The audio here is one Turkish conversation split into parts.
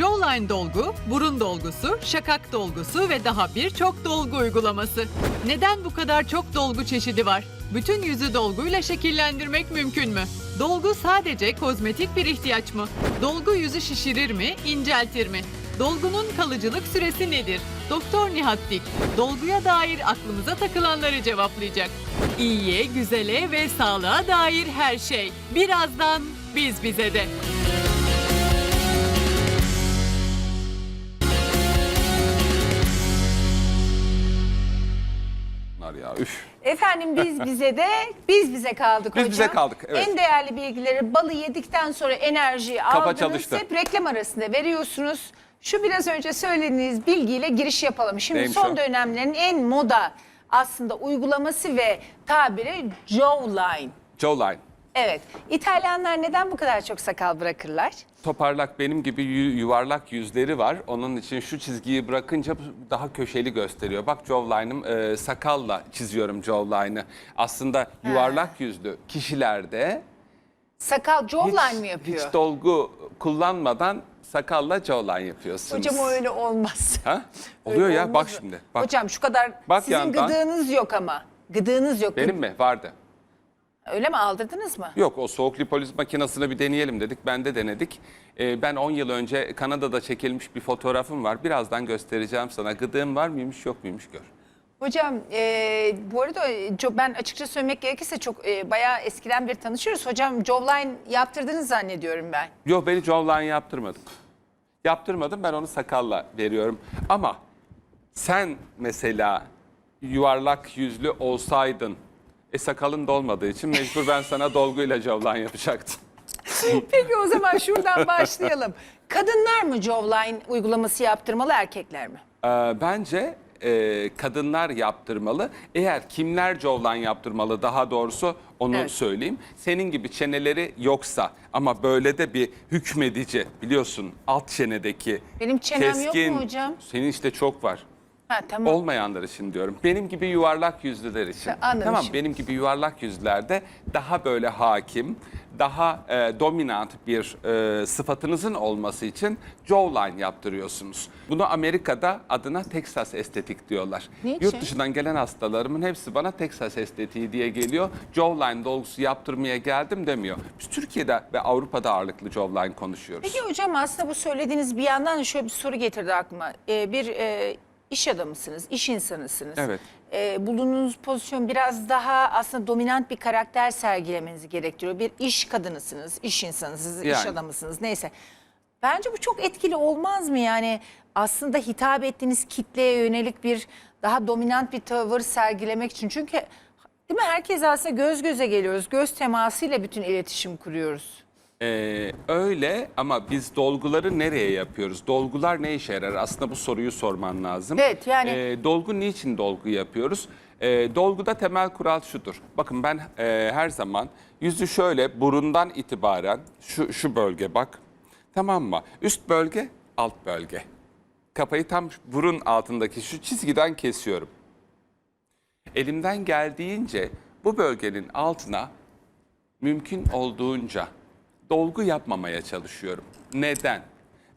Jawline dolgu, burun dolgusu, şakak dolgusu ve daha birçok dolgu uygulaması. Neden bu kadar çok dolgu çeşidi var? Bütün yüzü dolguyla şekillendirmek mümkün mü? Dolgu sadece kozmetik bir ihtiyaç mı? Dolgu yüzü şişirir mi, inceltir mi? Dolgunun kalıcılık süresi nedir? Doktor Nihat Dik, dolguya dair aklımıza takılanları cevaplayacak. İyiye, güzele ve sağlığa dair her şey. Birazdan biz bize de. Üf. Efendim biz bize de biz bize kaldık Biz hocam. bize kaldık, evet. En değerli bilgileri balı yedikten sonra enerjiyi Kafa aldınız. çalıştı. Hep reklam arasında veriyorsunuz. Şu biraz önce söylediğiniz bilgiyle giriş yapalım. Şimdi Neymiş son o? dönemlerin en moda aslında uygulaması ve tabiri jawline. Jawline. Evet. İtalyanlar neden bu kadar çok sakal bırakırlar? Toparlak benim gibi yu- yuvarlak yüzleri var. Onun için şu çizgiyi bırakınca daha köşeli gösteriyor. Bak jawline'ım e, sakalla çiziyorum jawline'ı. Aslında yuvarlak yüzlü kişilerde Sakal jawline hiç, mi yapıyor? hiç dolgu kullanmadan sakalla jawline yapıyorsunuz. Hocam o öyle olmaz. Ha? Oluyor Öyle ya olmaz bak mı? şimdi. Bak. Hocam şu kadar Bak sizin yandan. gıdığınız yok ama. Gıdığınız yok. Benim mi? Vardı. Öyle mi aldırdınız mı? Yok o soğuk lipoliz makinesini bir deneyelim dedik. Ben de denedik. Ee, ben 10 yıl önce Kanada'da çekilmiş bir fotoğrafım var. Birazdan göstereceğim sana. Gıdığım var mıymış yok muymuş gör. Hocam e, bu arada e, çok, ben açıkça söylemek gerekirse çok e, bayağı eskiden beri tanışıyoruz. Hocam jawline yaptırdınız zannediyorum ben. Yok beni jawline yaptırmadım. Yaptırmadım ben onu sakalla veriyorum. Ama sen mesela yuvarlak yüzlü olsaydın e sakalın da olmadığı için mecbur ben sana dolguyla jawline yapacaktım. Peki o zaman şuradan başlayalım. Kadınlar mı jawline uygulaması yaptırmalı erkekler mi? Ee, bence e, kadınlar yaptırmalı. Eğer kimler jawline yaptırmalı daha doğrusu onu Evet. söyleyeyim. Senin gibi çeneleri yoksa ama böyle de bir hükmedici biliyorsun alt çenedeki Benim çenem yok mu hocam? Senin işte çok var. Ha tamam. Olmayanlar için diyorum. Benim gibi yuvarlak yüzlüler için. Anladım Tamam şimdi. benim gibi yuvarlak yüzlerde daha böyle hakim, daha e, dominant bir e, sıfatınızın olması için jawline yaptırıyorsunuz. Bunu Amerika'da adına Texas estetik diyorlar. Niçin? Yurt dışından gelen hastalarımın hepsi bana Texas estetiği diye geliyor. Jawline dolgusu yaptırmaya geldim demiyor. Biz Türkiye'de ve Avrupa'da ağırlıklı jawline konuşuyoruz. Peki hocam aslında bu söylediğiniz bir yandan şöyle bir soru getirdi aklıma. Ee, bir e, iş adamısınız, iş insanısınız. Evet. Ee, bulunduğunuz pozisyon biraz daha aslında dominant bir karakter sergilemenizi gerektiriyor. Bir iş kadınısınız, iş insanısınız, iş Yani. adamısınız neyse. Bence bu çok etkili olmaz mı yani? Aslında hitap ettiğiniz kitleye yönelik bir daha dominant bir tavır sergilemek için. Çünkü değil mi herkes aslında göz göze geliyoruz. Göz temasıyla bütün iletişim kuruyoruz. Ee, öyle ama biz dolguları nereye yapıyoruz? Dolgular ne işe yarar? Aslında bu soruyu sorman lazım. Evet, yani- Ee, dolgu niçin dolgu yapıyoruz? Ee, dolguda temel kural şudur. Bakın ben e, her zaman yüzü şöyle burundan itibaren şu, şu bölge bak. Tamam mı? Üst bölge, alt bölge. Kafayı tam şu burun altındaki şu çizgiden kesiyorum. Elimden geldiğince bu bölgenin altına mümkün olduğunca dolgu yapmamaya çalışıyorum. Neden?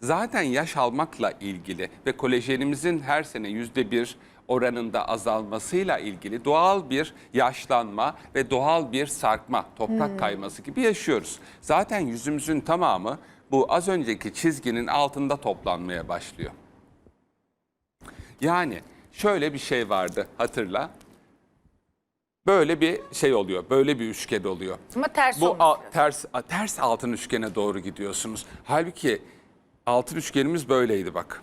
Zaten yaş almakla ilgili ve kolajenimizin her sene yüzde bir oranında azalmasıyla ilgili doğal bir yaşlanma ve doğal bir sarkma, toprak kayması gibi yaşıyoruz. Zaten yüzümüzün tamamı bu az önceki çizginin altında toplanmaya başlıyor. Yani şöyle bir şey vardı hatırla. Böyle bir şey oluyor, böyle bir üçgen oluyor. Ama ters Bu olması lazım. ters a- ters altın üçgene doğru gidiyorsunuz. Halbuki altın üçgenimiz böyleydi bak.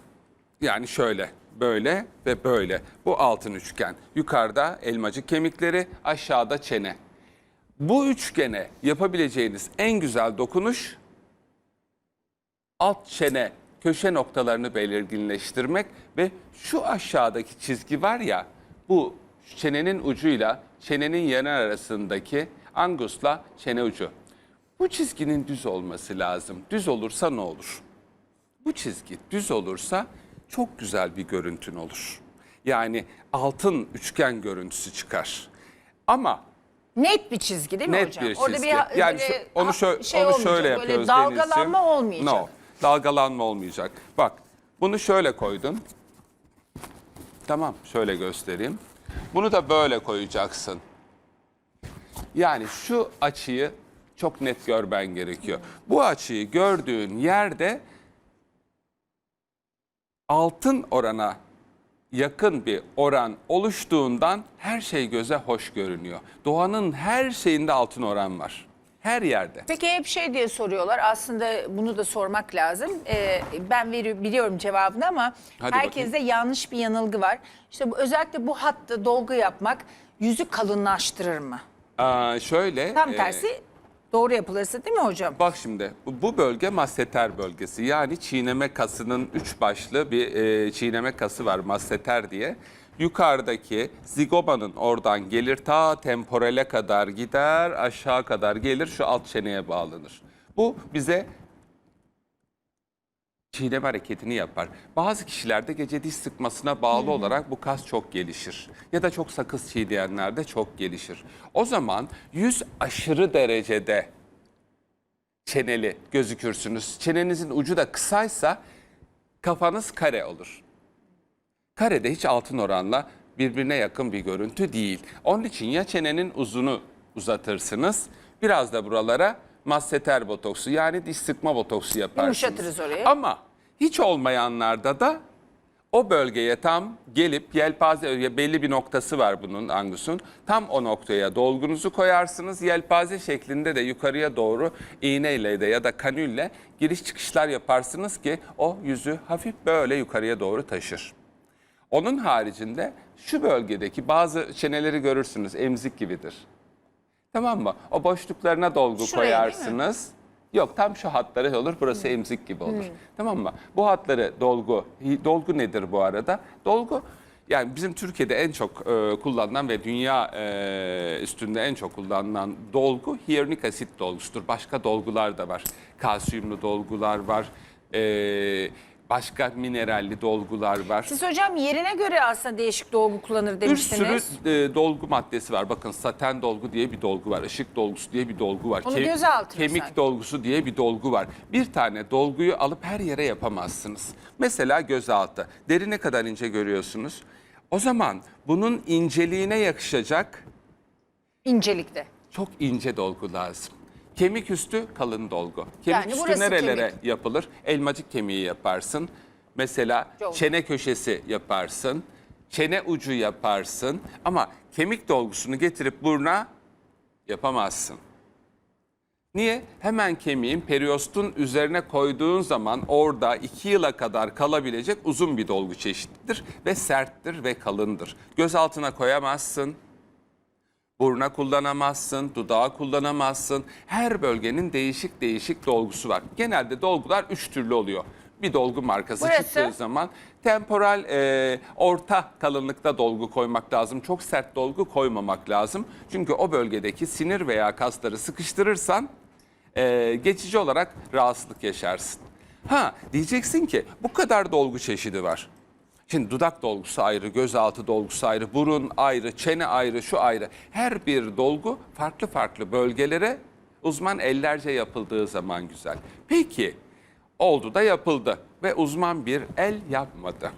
Yani şöyle, böyle ve böyle. Bu altın üçgen. Yukarıda elmacık kemikleri, aşağıda çene. Bu üçgene yapabileceğiniz en güzel dokunuş alt çene köşe noktalarını belirginleştirmek ve şu aşağıdaki çizgi var ya bu çenenin ucuyla çenenin yanı arasındaki angusla çene ucu. Bu çizginin düz olması lazım. Düz olursa ne olur? Bu çizgi düz olursa çok güzel bir görüntün olur. Yani altın üçgen görüntüsü çıkar. Ama Net bir çizgi değil mi net hocam? bir çizgi. ha- yani böyle şu- onu, şö- şey onu olmayacak, şöyle böyle yapıyoruz dalgalanma Denizciğim. olmayacak. No. Dalgalanma olmayacak. Bak bunu şöyle koydun. Tamam şöyle göstereyim. Bunu da böyle koyacaksın. Yani şu açıyı çok net görmen gerekiyor. Bu açıyı gördüğün yerde altın orana yakın bir oran oluştuğundan her şey göze hoş görünüyor. Doğanın her şeyinde altın oran var. Her yerde. Peki hep şey diye soruyorlar. Aslında bunu da sormak lazım. Ee, ben veri- biliyorum cevabını ama Hadi herkeste yanlış bir yanılgı var. İşte bu, özellikle bu hatta dolgu yapmak yüzü kalınlaştırır mı? Aa, şöyle. Tam e, tersi doğru yapılırsa değil mi hocam? Bak şimdi bu- bu bölge masseter bölgesi. Yani çiğneme kasının üç başlı bir e, çiğneme kası var masseter diye. Yukarıdaki zigomanın oradan gelir ta temporale kadar gider aşağı kadar gelir şu alt çeneye bağlanır. Bu bize çiğneme hareketini yapar. Bazı kişilerde gece diş sıkmasına bağlı olarak bu kas çok gelişir. Ya da çok sakız çiğneyenlerde çok gelişir. O zaman yüz aşırı derecede çeneli gözükürsünüz. Çenenizin ucu da kısaysa kafanız kare olur. Karede hiç altın oranla birbirine yakın bir görüntü değil. Onun için ya çenenin uzunu uzatırsınız, biraz da buralara masseter botoksu yani diş sıkma botoksu yaparsınız. Yumuşatırız orayı. Ama hiç olmayanlarda da o bölgeye tam gelip yelpaze belli bir noktası var bunun angusun. Tam o noktaya dolgunuzu koyarsınız. Yelpaze şeklinde de yukarıya doğru iğneyle de ya da kanülle giriş çıkışlar yaparsınız ki o yüzü hafif böyle yukarıya doğru taşır. Onun haricinde şu bölgedeki bazı çeneleri görürsünüz emzik gibidir. Tamam mı? O boşluklarına dolgu Şuraya koyarsınız. Yok tam şu hatları olur. Burası emzik gibi olur. Tamam mı? Bu hatları dolgu. Dolgu nedir bu arada? Dolgu yani bizim Türkiye'de en çok e, kullanılan ve dünya e, üstünde en çok kullanılan dolgu hyaluronik asit dolgusudur. Başka dolgular da var. Kalsiyumlu dolgular var. E, başka mineralli dolgular var. Siz hocam yerine göre aslında değişik dolgu kullanır Bir sürü demiştiniz. e, dolgu maddesi var. Bakın saten dolgu diye bir dolgu var. Işık dolgusu diye bir dolgu var. Onu göze altına Kemik sanki. dolgusu diye bir dolgu var. Bir tane dolguyu alıp her yere yapamazsınız. Mesela gözaltı. Deri ne kadar ince görüyorsunuz? O zaman bunun inceliğine yakışacak İncelikte. çok ince dolgu lazım. Kemik üstü kalın dolgu. Kemik Yani üstü burası nerelere kemik. yapılır? Elmacık kemiği yaparsın. Mesela Çok. çene köşesi yaparsın. Çene ucu yaparsın. Ama kemik dolgusunu getirip buruna yapamazsın. Niye? Hemen kemiğin periostun üzerine koyduğun zaman orada iki yıla kadar kalabilecek uzun bir dolgu çeşididir ve serttir ve kalındır. Göz altına koyamazsın, Buruna kullanamazsın, dudağı kullanamazsın. Her bölgenin değişik değişik dolgusu var. Genelde dolgular üç türlü oluyor. Bir dolgu markası Burası? çıktığı zaman temporal e, orta kalınlıkta dolgu koymak lazım. Çok sert dolgu koymamak lazım. Çünkü o bölgedeki sinir veya kasları sıkıştırırsan e, geçici olarak rahatsızlık yaşarsın. Ha diyeceksin ki bu kadar dolgu çeşidi var. Şimdi dudak dolgusu ayrı, gözaltı dolgusu ayrı, burun ayrı, çene ayrı, şu ayrı. Her bir dolgu farklı farklı bölgelere uzman ellerce yapıldığı zaman güzel. Peki oldu da yapıldı ve uzman bir el yapmadı.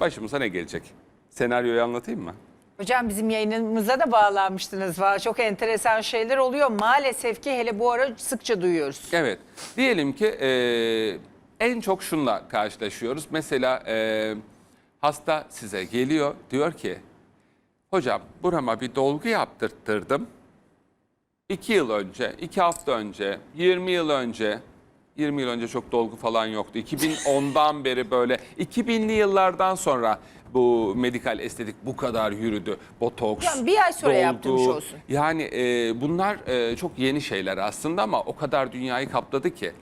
Başımıza ne gelecek? Senaryoyu anlatayım mı? Hocam bizim yayınımıza da bağlanmıştınız. Valla çok enteresan şeyler oluyor. Maalesef ki hele bu ara sıkça duyuyoruz. Evet. Diyelim ki e, en çok şunla karşılaşıyoruz. Mesela e, hasta size geliyor diyor ki hocam burama bir dolgu yaptırttırdım. İki yıl önce, iki hafta önce, 20 yıl önce, 20 yıl önce çok dolgu falan yoktu. 2010'dan beri böyle 2000'li yıllardan sonra bu medikal estetik bu kadar yürüdü. Botoks, Hocam bir ay sonra yaptırmış olsun. Yani e, bunlar e, çok yeni şeyler aslında ama o kadar dünyayı kapladı ki.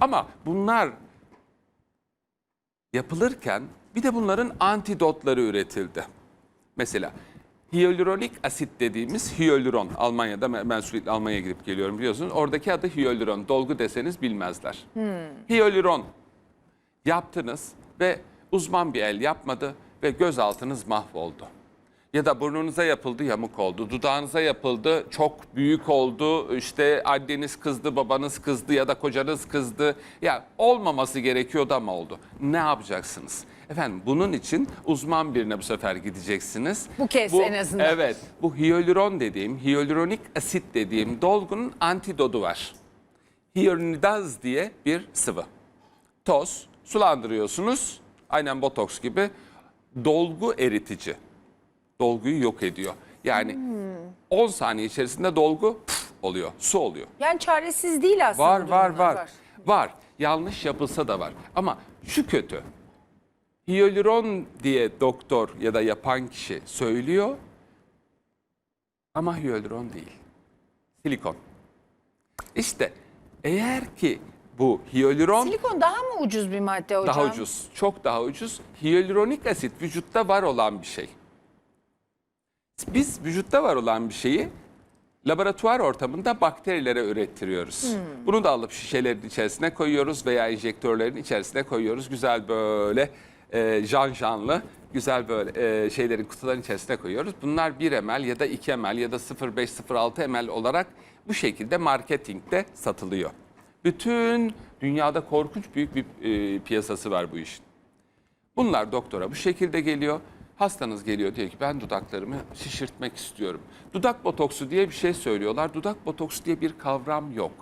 Ama bunlar yapılırken bir de bunların antidotları üretildi. Mesela hyaluronik asit dediğimiz hyaluron. Almanya'da ben sürekli Almanya'ya gidip geliyorum biliyorsunuz. Oradaki adı hyaluron. Dolgu deseniz bilmezler. Hyaluron yaptınız ve uzman bir el yapmadı ve gözaltınız mahvoldu. Ya da burnunuza yapıldı yamuk oldu, dudağınıza yapıldı çok büyük oldu, işte anneniz kızdı, babanız kızdı ya da kocanız kızdı. Ya olmaması gerekiyordu ama oldu. Ne yapacaksınız? Efendim bunun için uzman birine bu sefer gideceksiniz. Bu kez en azından. Evet, bu hyaluron dediğim, hyaluronik asit dediğim dolgunun antidodu var. Hyaluronidaz diye bir sıvı. Toz, sulandırıyorsunuz. Aynen botoks gibi. Dolgu eritici. Dolguyu yok ediyor. Yani 10 saniye içerisinde dolgu püf oluyor, su oluyor. Yani çaresiz değil aslında. Var var durumlar var. Var. Yanlış yapılsa da var. Ama şu kötü. Hyaluron diye doktor ya da yapan kişi söylüyor. Ama hyaluron değil. Silikon. İşte eğer ki bu hyaluron Silikon daha mı ucuz bir madde hocam? daha ucuz, çok daha ucuz. Hyaluronik asit vücutta var olan bir şey. Biz vücutta var olan bir şeyi laboratuvar ortamında bakterilere ürettiriyoruz. Hmm. Bunu da alıp şişelerin içerisine koyuyoruz veya enjektörlerin içerisine koyuyoruz. Güzel böyle e, jan janlı güzel böyle e, şeylerin kutuların içerisine koyuyoruz. Bunlar 1 ml ya da 2 ml ya da 0,5-0,6 ml olarak bu şekilde marketingde satılıyor. Bütün dünyada korkunç büyük bir e, piyasası var bu işin. Bunlar doktora bu şekilde geliyor. Hastanız geliyor diyor ki ben dudaklarımı şişirtmek istiyorum. Dudak botoksu diye bir şey söylüyorlar. Dudak botoksu diye bir kavram yok.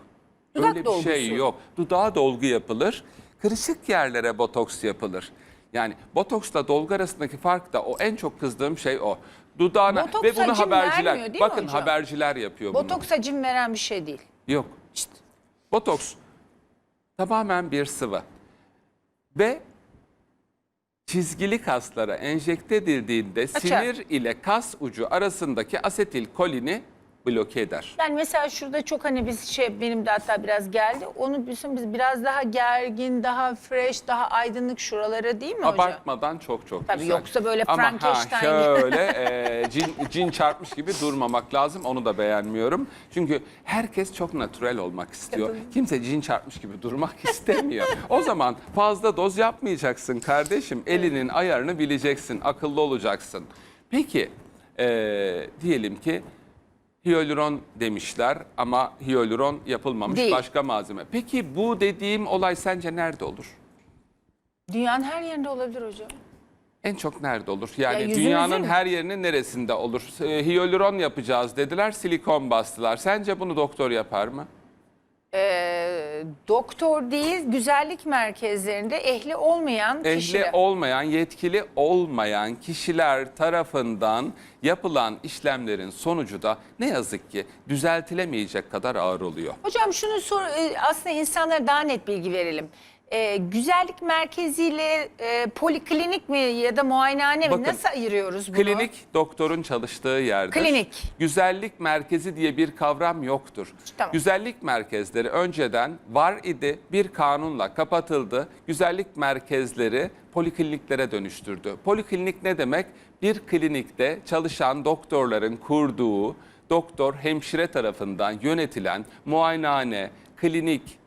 Dudak Öyle bir şey yok. Dudağa dolgu yapılır. Kırışık yerlere botoks yapılır. Yani botoksla dolgu arasındaki fark da o en çok kızdığım şey o. Dudağına Botoks ve bunu hacim haberciler vermiyor değil mi bakın hocam? haberciler yapıyor bunu. Botoks hacim veren bir şey değil. Yok. Botoks tamamen bir sıvı. Ve çizgili kaslara enjekte edildiğinde sinir ile kas ucu arasındaki asetil kolini bloke eder. Yani mesela şurada çok hani biz şey benim de hatta biraz geldi. Onu bizim biz biraz daha gergin, daha fresh, daha aydınlık şuralara değil mi hocam? Abartmadan çok çok Tabii güzel. yoksa böyle Ama ha, Frankenstein şöyle e, cin, cin çarpmış gibi durmamak lazım. Onu da beğenmiyorum. Çünkü herkes çok natürel olmak istiyor. Kimse cin çarpmış gibi durmak istemiyor. o zaman fazla doz yapmayacaksın kardeşim. Elinin ayarını bileceksin. Akıllı olacaksın. Peki e, diyelim ki hyaluron demişler ama hyaluron yapılmamış Değil. başka malzeme. Peki bu dediğim olay sence nerede olur? Dünyanın her yerinde olabilir hocam. En çok nerede olur? Yani Ya yüzümüzün- dünyanın her yerinin neresinde olur? E, hyaluron yapacağız dediler, silikon bastılar. Sence bunu doktor yapar mı? Doktor değil, güzellik merkezlerinde ehli olmayan Ehli kişiler. olmayan, yetkili olmayan kişiler tarafından yapılan işlemlerin sonucu da ne yazık ki düzeltilemeyecek kadar ağır oluyor. Hocam şunu sor, e, aslında insanlara daha net bilgi verelim. Ee, güzellik merkeziyle e, poliklinik mi ya da muayenehane mi Bakın, nasıl ayırıyoruz bunu? Klinik doktorun çalıştığı yerdir. Klinik. Güzellik merkezi diye bir kavram yoktur. Tamam. Güzellik merkezleri önceden var idi. Bir kanunla kapatıldı. Güzellik merkezleri polikliniklere dönüştürdü. Poliklinik ne demek? Bir klinikte çalışan doktorların kurduğu, doktor hemşire tarafından yönetilen muayenehane, klinik,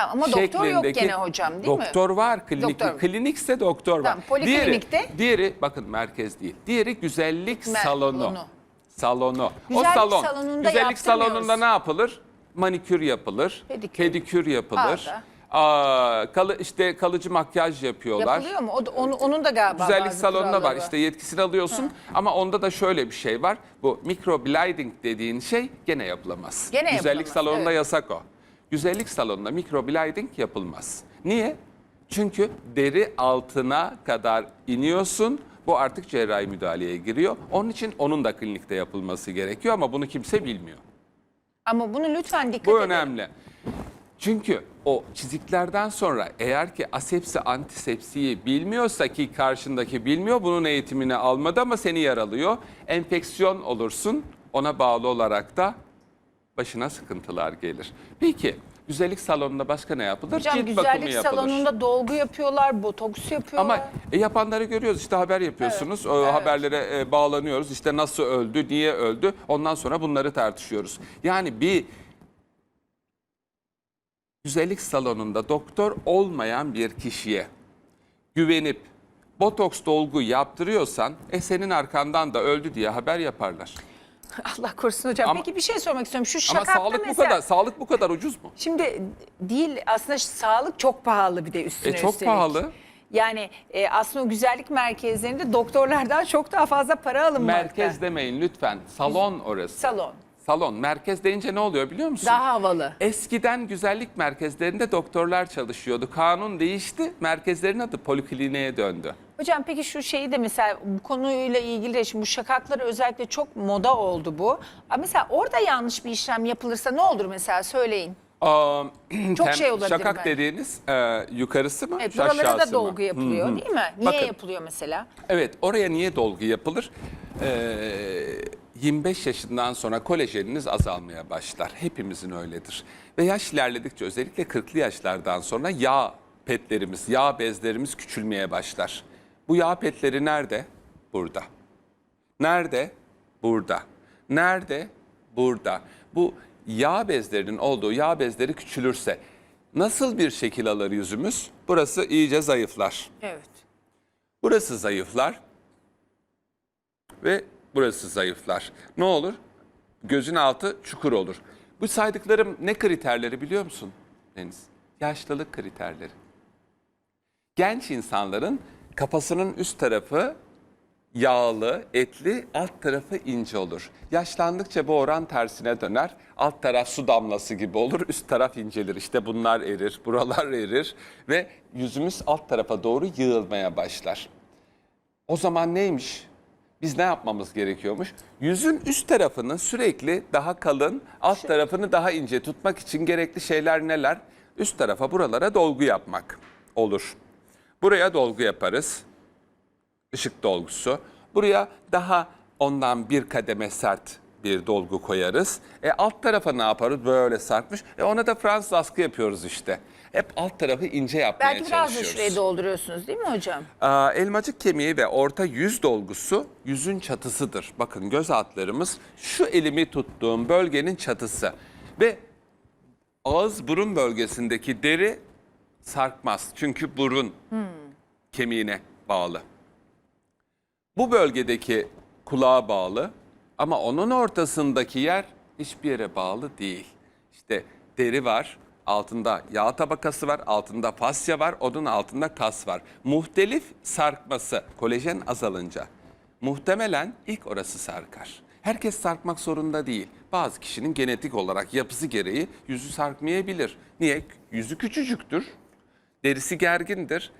Tamam, ama doktor yok gene hocam değil mi? doktor var klinik. Doktor. Klinikse doktor var. Tamam, poliklinikte? Diğeri, diğeri bakın merkez değil. Diğeri güzellik Mer- salonu. salonu. Salonu. Güzellik o salon. salonunda güzellik salonunda ne yapılır? Manikür yapılır. Pedikür. Pedikür, yapılır. Ağda. Aa, kalı, işte kalıcı makyaj yapıyorlar. Yapılıyor mu? O da, onu, onun da galiba Güzellik bazı salonuna var işte yetkisini alıyorsun ama onda da şöyle bir şey var. Bu microblading dediğin şey gene yapılamaz. Gene Güzellik yapılamaz, salonunda evet. yasak o. Güzellik salonunda microblading yapılmaz. Niye? Çünkü deri altına kadar iniyorsun. Bu artık cerrahi müdahaleye giriyor. Onun için onun da klinikte yapılması gerekiyor ama bunu kimse bilmiyor. Ama bunu lütfen dikkat Bu edin. önemli. Çünkü o çiziklerden sonra eğer ki asepsi antisepsiyi bilmiyorsa ki karşındaki bilmiyor bunun eğitimini almadı ama seni yaralıyor. Enfeksiyon olursun ona bağlı olarak da başına sıkıntılar gelir. Peki güzellik salonunda başka ne yapılır? Hocam Cilt bakımı güzellik yapılır. salonunda dolgu yapıyorlar, botoks yapıyorlar. Ama e, yapanları görüyoruz işte haber yapıyorsunuz. O evet. haberlere e, bağlanıyoruz. İşte nasıl öldü, niye öldü? Ondan sonra bunları tartışıyoruz. Yani bir güzellik salonunda doktor olmayan bir kişiye güvenip botoks dolgu yaptırıyorsan e senin arkandan da öldü diye haber yaparlar. Allah korusun hocam. Ama- Peki bir şey sormak istiyorum. Şu Ama sağlık bu mesela. kadar sağlık bu kadar ucuz mu? Şimdi değil aslında sağlık çok pahalı bir de üstüne E çok üstelik. pahalı. Yani e, aslında o güzellik merkezlerinde doktorlardan çok daha fazla para alınmakta. Merkez demeyin lütfen. Salon orası. Salon. Salon. Merkez deyince ne oluyor biliyor musun? Daha havalı. Eskiden güzellik merkezlerinde doktorlar çalışıyordu. Kanun değişti. Merkezlerin adı polikliniğe döndü. Hocam peki şu şeyi de mesela bu konuyla ilgili de şimdi bu şakakları özellikle çok moda oldu bu. Ama Mesela orada yanlış bir işlem yapılırsa ne olur mesela söyleyin. Aa, Çok tem- şey olabilir Şakak bence. dediğiniz e, yukarısı mı? Evet buralara da mı? dolgu yapılıyor değil mi? Niye Bakın. yapılıyor mesela? Evet, oraya niye dolgu yapılır? Ee, 25 yaşından sonra kolajeniniz azalmaya başlar. Hepimizin öyledir. Ve yaş ilerledikçe özellikle 40'lı yaşlardan sonra yağ petlerimiz, yağ bezlerimiz küçülmeye başlar. Bu yağ petleri nerede? Burada. Nerede? Burada. Nerede? Burada. Bu yağ bezlerinin olduğu yağ bezleri küçülürse nasıl bir şekil alır yüzümüz? Burası iyice zayıflar. Evet. Burası zayıflar ve burası zayıflar. Ne olur? Gözün altı çukur olur. Bu saydıklarım ne kriterleri biliyor musun Deniz? Yaşlılık kriterleri. Genç insanların kafasının üst tarafı yağlı, etli, alt tarafı ince olur. Yaşlandıkça bu oran tersine döner. Alt taraf su damlası gibi olur, üst taraf incelir. İşte bunlar erir, buralar erir ve yüzümüz alt tarafa doğru yığılmaya başlar. O zaman neymiş? Biz ne yapmamız gerekiyormuş? Yüzün üst tarafını sürekli daha kalın, alt tarafını daha ince tutmak için gerekli şeyler neler? Üst tarafa buralara dolgu yapmak olur. Buraya dolgu yaparız. Işık dolgusu. Buraya daha ondan bir kademe sert bir dolgu koyarız. E alt tarafa ne yaparız? Böyle sarkmış. E ona da Fransız askı yapıyoruz işte. Hep alt tarafı ince yapmaya Belki biraz da çalışıyoruz. şurayı dolduruyorsunuz değil mi hocam? Aa, elmacık kemiği ve orta yüz dolgusu yüzün çatısıdır. Bakın göz altlarımız şu elimi tuttuğum bölgenin çatısı. Ve ağız burun bölgesindeki deri sarkmaz. Çünkü burun kemiğine bağlı. Bu bölgedeki kulağa bağlı ama onun ortasındaki yer hiçbir yere bağlı değil. İşte deri var, altında yağ tabakası var, altında fasya var, onun altında kas var. Muhtelif sarkması, kolajen azalınca muhtemelen ilk orası sarkar. Herkes sarkmak zorunda değil. Bazı kişinin genetik olarak yapısı gereği yüzü sarkmayabilir. Niye? Yüzü küçücüktür, derisi gergindir.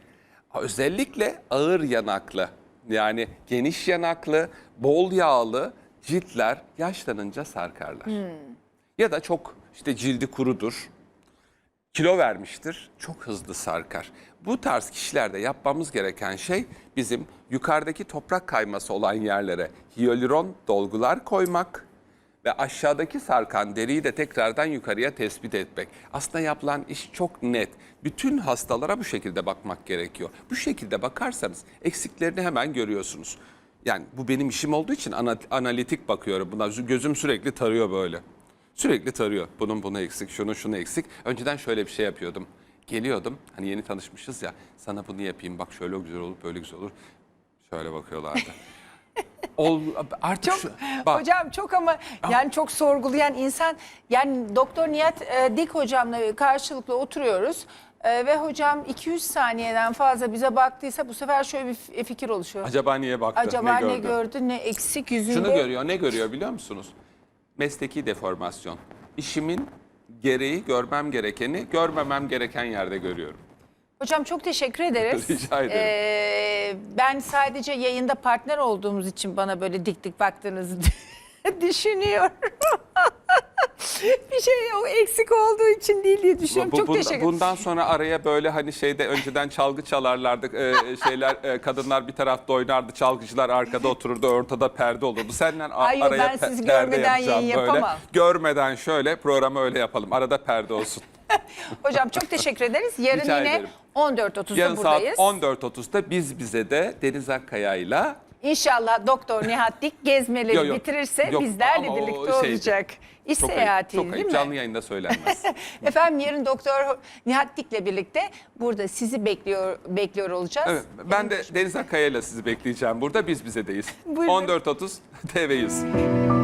Özellikle ağır yanaklı yani geniş yanaklı, bol yağlı ciltler yaşlanınca sarkarlar. Ya da çok işte cildi kurudur, kilo vermiştir, çok hızlı sarkar. Bu tarz kişilerde yapmamız gereken şey bizim yukarıdaki toprak kayması olan yerlere hyaluron dolgular koymak ve aşağıdaki sarkan deriyi de tekrardan yukarıya tespit etmek. Aslında yapılan iş çok net. Bütün hastalara bu şekilde bakmak gerekiyor. Bu şekilde bakarsanız eksiklerini hemen görüyorsunuz. Yani bu benim işim olduğu için ana- analitik bakıyorum. Buna gözüm sürekli tarıyor böyle. Sürekli tarıyor. Bunun bunu eksik, şunun şunu eksik. Önceden şöyle bir şey yapıyordum. Geliyordum, hani yeni tanışmışız ya, sana bunu yapayım, bak şöyle güzel olur, böyle güzel olur. Şöyle bakıyorlardı. Ol, artık Çok şu, bak, hocam çok ama yani çok sorgulayan insan yani Doktor Nihat e, Dik hocamla karşılıklı oturuyoruz. E, ve hocam 200 saniyeden fazla bize baktıysa bu sefer şöyle bir fikir oluşuyor. acaba niye baktı, Acaba ne, gördü? gördü ne eksik yüzünde. Şunu görüyor, ne görüyor biliyor musunuz? Mesleki deformasyon. İşimin gereği görmem gerekeni, görmemem gereken yerde görüyorum. Hocam çok teşekkür ederiz. Rica ederim. Ee, ben sadece yayında partner olduğumuz için bana böyle dik dik baktığınızı düşünüyorum. bir şey o eksik olduğu için değil diye düşünüyorum. Bu- çok bunda- teşekkür Bundan sonra araya böyle hani şeyde önceden çalgı çalarlardı. e, şeyler e, kadınlar bir tarafta oynardı, çalgıcılar arkada otururdu, ortada perde olurdu. Seninle a- Ay, araya ben pe- sizi perde görmeden yapacağım yayın böyle. yapamam. Görmeden şöyle programı öyle yapalım. Arada perde olsun. Hocam çok teşekkür ederiz. Yarın Rica yine ederim. 14.30'da Yarın saat buradayız. 14.30'da biz bize de Deniz Akkaya'yla İnşallah Doktor Nihat Dik gezmeleri Yok, yok. bitirirse Yok, bizlerle ama o birlikte şeydi. olacak. İş Çok ayıp, seyahati çok değil ayıp. mi? Canlı yayında söylenmez. Efendim yarın Doktor Nihat Dik'le birlikte burada sizi bekliyor bekliyor olacağız. evet, ben de Deniz Akkaya ile sizi bekleyeceğim burada. Biz bizedeyiz. Buyurun. 14.30 TV100.